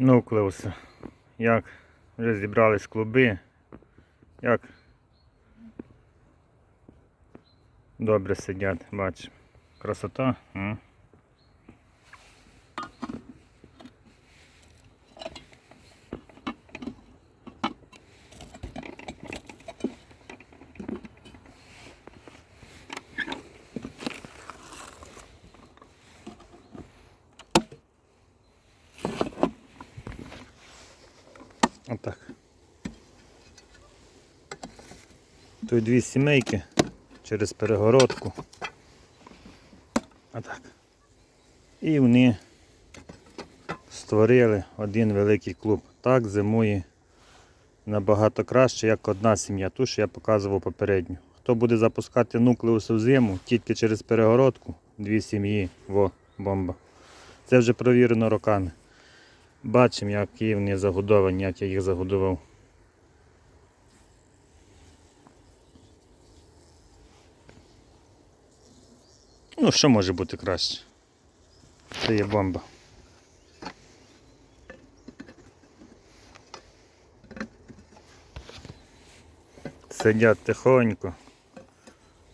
нуклеуси. Як вже зібрались клуби, як добре сидять, бачимо. Красота. Отак. Тут дві сімейки через перегородку. Отак. І вони створили один великий клуб. Так зимує набагато краще, як одна сім'я, ту, що я показував попередньо. Хто буде запускати нуклеуси в зиму тільки через перегородку, дві сім'ї, во, бомба. Це вже провірено роками. Бачимо, які вони загодовані, як я їх загодував. Ну, що може бути краще? Це є бомба. Сидять тихонько,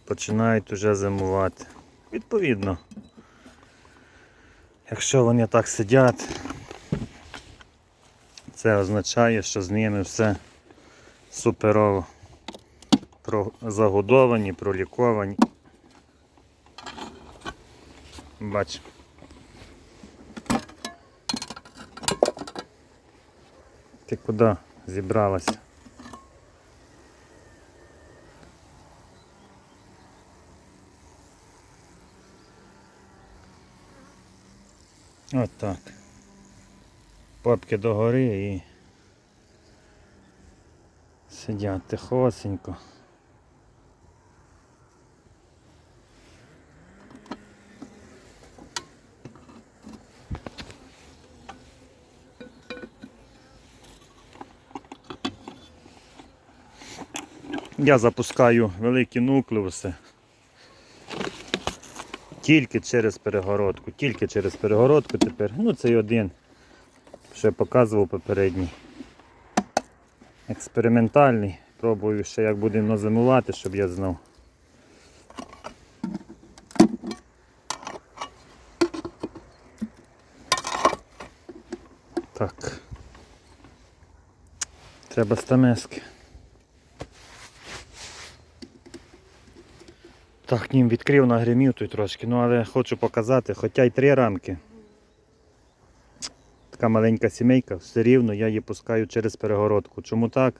починають уже зимувати. Відповідно, якщо вони так сидять, це означає, що з ними все суперово. Загодовані, проліковані. Бач. Ти куди зібралася? От так. Попки догори і сидять тихосенько. Я запускаю великі нуклеуси тільки через перегородку, тільки через перегородку тепер. Ну цей один, що я показував попередній. Експериментальний. Пробую ще як будемо зимувати, щоб я знав. Так. Треба стамески. Так, нім відкрив, нагримів тут трошки, ну але хочу показати, хоча й три рамки. Така маленька сімейка, все рівно я її пускаю через перегородку. Чому так?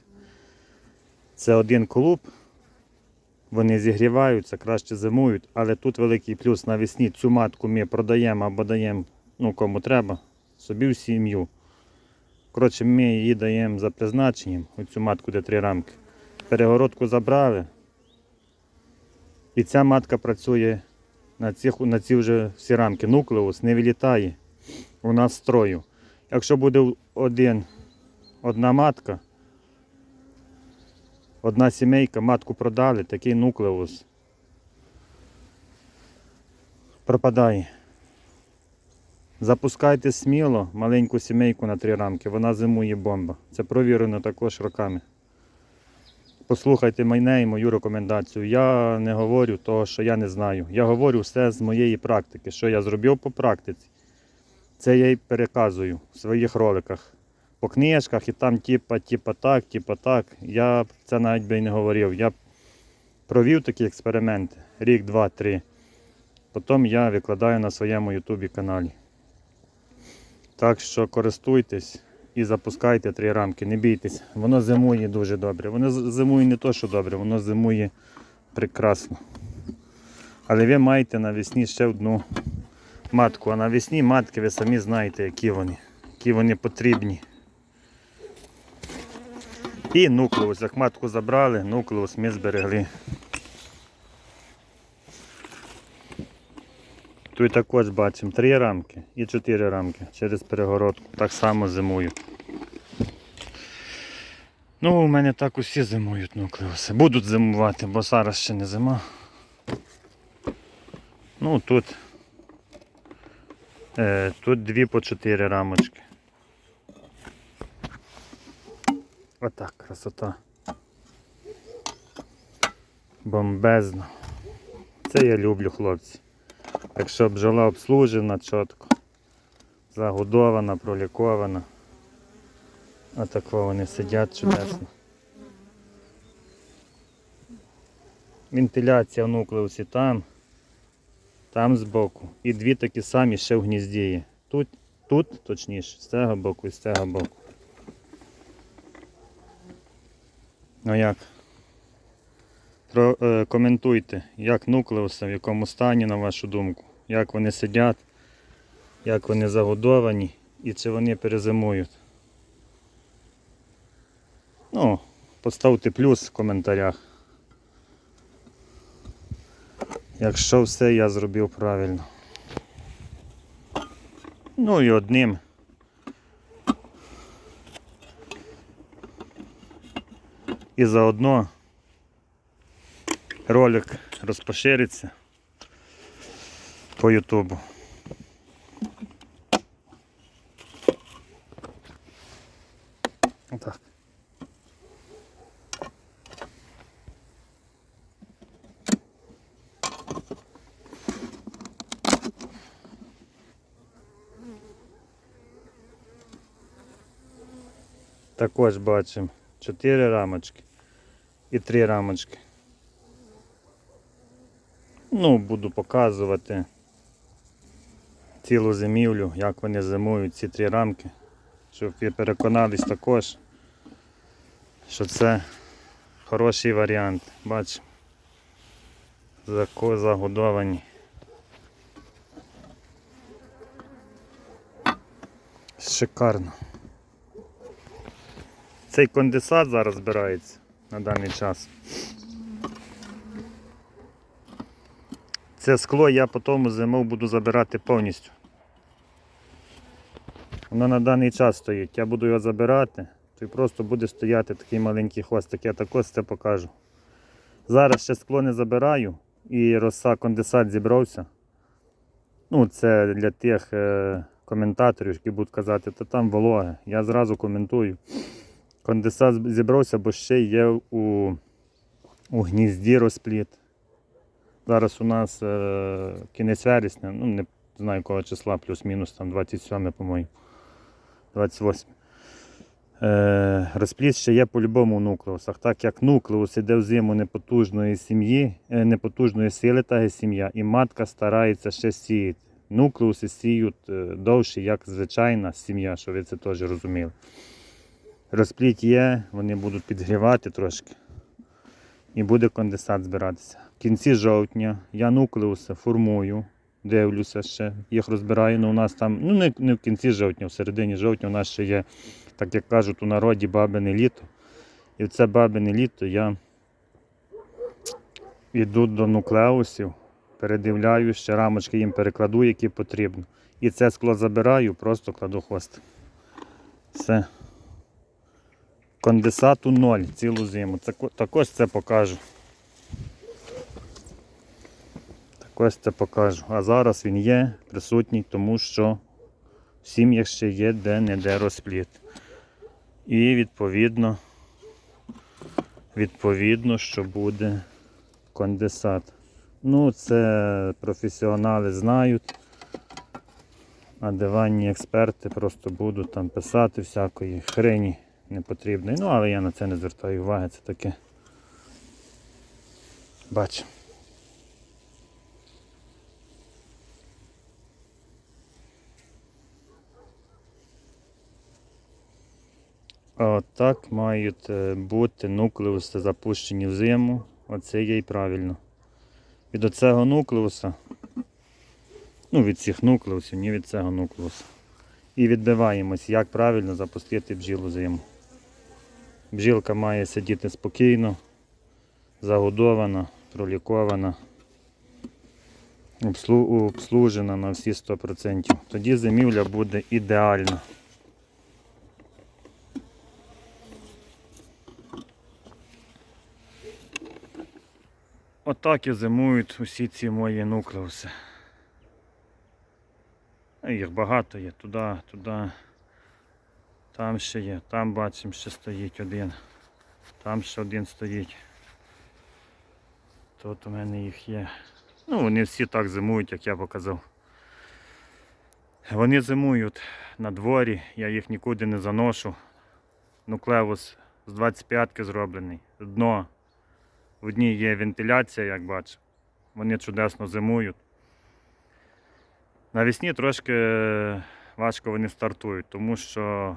Це один клуб, вони зігріваються, краще зимують, але тут великий плюс навесні цю матку ми продаємо або даємо ну, кому треба, собі в сім'ю. Коротше, ми її даємо за призначенням, оцю матку, де три рамки. Перегородку забрали. І ця матка працює на ці, на ці вже всі рамки. Нуклеус не вилітає. У нас строю. Якщо буде один, одна матка, одна сімейка, матку продали, такий нуклеус пропадає. Запускайте сміло маленьку сімейку на три рамки, вона зимує бомба. Це провірено також роками. Послухайте мене і мою рекомендацію. Я не говорю того, що я не знаю. Я говорю все з моєї практики, що я зробив по практиці. Це я й переказую в своїх роликах. По книжках і там типа, типа так, типа так. Я це навіть би і не говорив. Я провів такі експерименти рік, два, три. Потім я викладаю на своєму ютубі каналі. Так що користуйтесь і запускайте три рамки, не бійтесь. Воно зимує дуже добре. Воно зимує не то, що добре, воно зимує прекрасно. Але ви маєте навесні ще одну матку. А навесні матки ви самі знаєте, які вони, які вони потрібні. І нуклеус, як матку забрали, нуклеус ми зберегли. Тут також бачимо три рамки і чотири рамки через перегородку. Так само зимують. Ну, у мене так усі зимують нуклеуси. Будуть зимувати, бо зараз ще не зима. Ну тут, тут дві по чотири рамочки. Отак, красота. Бомбезно. Це я люблю, хлопці. Якщо бджола обслужена чітко, загодована, пролікована. Отако вони сидять чудесно. Вентиляція в нуклеусі там, там збоку. І дві такі самі ще в гнізді є. Тут, тут точніше, з цього боку і з цього боку. Ну як? Про, е, коментуйте, як нуклеуси, в якому стані, на вашу думку, як вони сидять, як вони загодовані і чи вони перезимують. Ну, поставте плюс в коментарях. Якщо все я зробив правильно. Ну і одним. І заодно ролик розпошириться по Ютубу. Отак. Також бачимо 4 рамочки і 3 рамочки. Ну, буду показувати цілу зимівлю, як вони зимують ці три рамки, щоб ви переконались також, що це хороший варіант. Бачимо. Загодовані. Шикарно. Цей конденсат зараз збирається на даний час. Це скло я по тому зимов буду забирати повністю. Воно на даний час стоїть. Я буду його забирати, то й просто буде стояти такий маленький хвостик. Я також це покажу. Зараз ще скло не забираю і роса конденсат зібрався. Ну, це для тих е, коментаторів, які будуть казати, то там вологе. Я зразу коментую. Конденсат зібрався, бо ще є у, у гнізді розпліт. Зараз у нас е, кінець вересня, ну не знаю якого числа, плюс-мінус там 27, по-моєму. 28. Е, розпліт ще є по-любому у нуклеусах. Так як нуклеус іде в зиму непотужної сім'ї, е, непотужної сили та є сім'я, і матка старається ще сіяти. Нуклеуси сіють е, довше, як звичайна сім'я, що ви це теж розуміли. Розпліт є, вони будуть підгрівати трошки і буде конденсат збиратися. В кінці жовтня я нуклеуси формую, дивлюся ще, їх розбираю. Ну, у нас там, ну не, не в кінці жовтня, в середині жовтня у нас ще є, так як кажуть, у народі бабине літо. І в це бабине літо я йду до нуклеусів, передивляю, ще рамочки їм перекладу, які потрібно. І це скло забираю, просто кладу хвостик. Все. Конденсату ноль цілу зиму. Також це покажу. Також це покажу. А зараз він є присутній, тому що в сім'ях ще є де-не-де розпліт. І відповідно, відповідно, що буде конденсат. Ну, це професіонали знають. А диванні експерти просто будуть там писати всякої хрені непотрібної. Ну, але я на це не звертаю уваги, це таке. Бачимо. Отак мають е, бути нуклеуси запущені в зиму. Оце є і правильно. Від оцього нуклеуса, ну від цих нуклеусів, не від цього нуклеуса. І відбиваємось, як правильно запустити бджілу зиму. Бджілка має сидіти спокійно, загодована, пролікована, обслужена на всі 100%. Тоді зимівля буде ідеальна. Отак і зимують усі ці мої нуклеуси. Їх багато є туди, туди. Там ще є, там бачимо, ще стоїть один. Там ще один стоїть. Тут у мене їх є. Ну, вони всі так зимують, як я показав. Вони зимують на дворі, я їх нікуди не заношу. Нуклеус з 25-ки зроблений. Дно. В одній є вентиляція, як бачу. Вони чудесно зимують. Навесні трошки важко вони стартують, тому що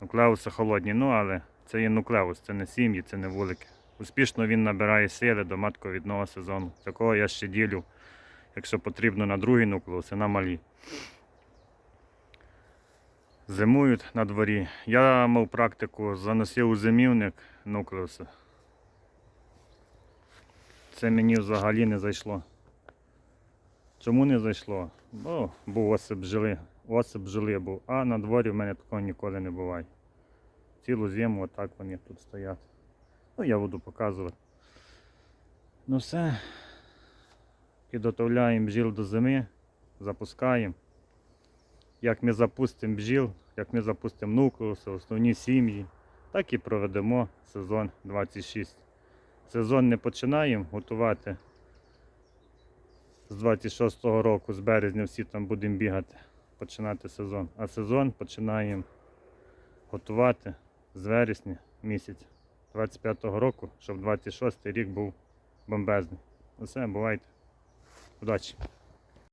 нуклеуси холодні. Ну, але це є нуклеус, це не сім'ї, це не вулики. Успішно він набирає сили до матковідного сезону. Такого я ще ділю, якщо потрібно на другий нуклеус і на малі. Зимують на дворі. Я мав практику, заносив у зимівник нуклеуси. Це мені взагалі не зайшло. Чому не зайшло? Бо був осип бджоли. Осип бджоли був, а на дворі в мене такого ніколи не буває. Цілу зиму отак вони тут стоять. Ну, я буду показувати. Ну все. Підготовляємо бджіл до зими, запускаємо. Як ми запустимо бджіл, як ми запустимо нуклеуси, основні сім'ї, так і проведемо сезон 26. Сезон не починаємо готувати з 26-го року, з березня всі там будемо бігати, починати сезон. А сезон починаємо готувати з вересня місяця 25-го року, щоб 26-й рік був бомбезний. Усе, бувайте. Удачі!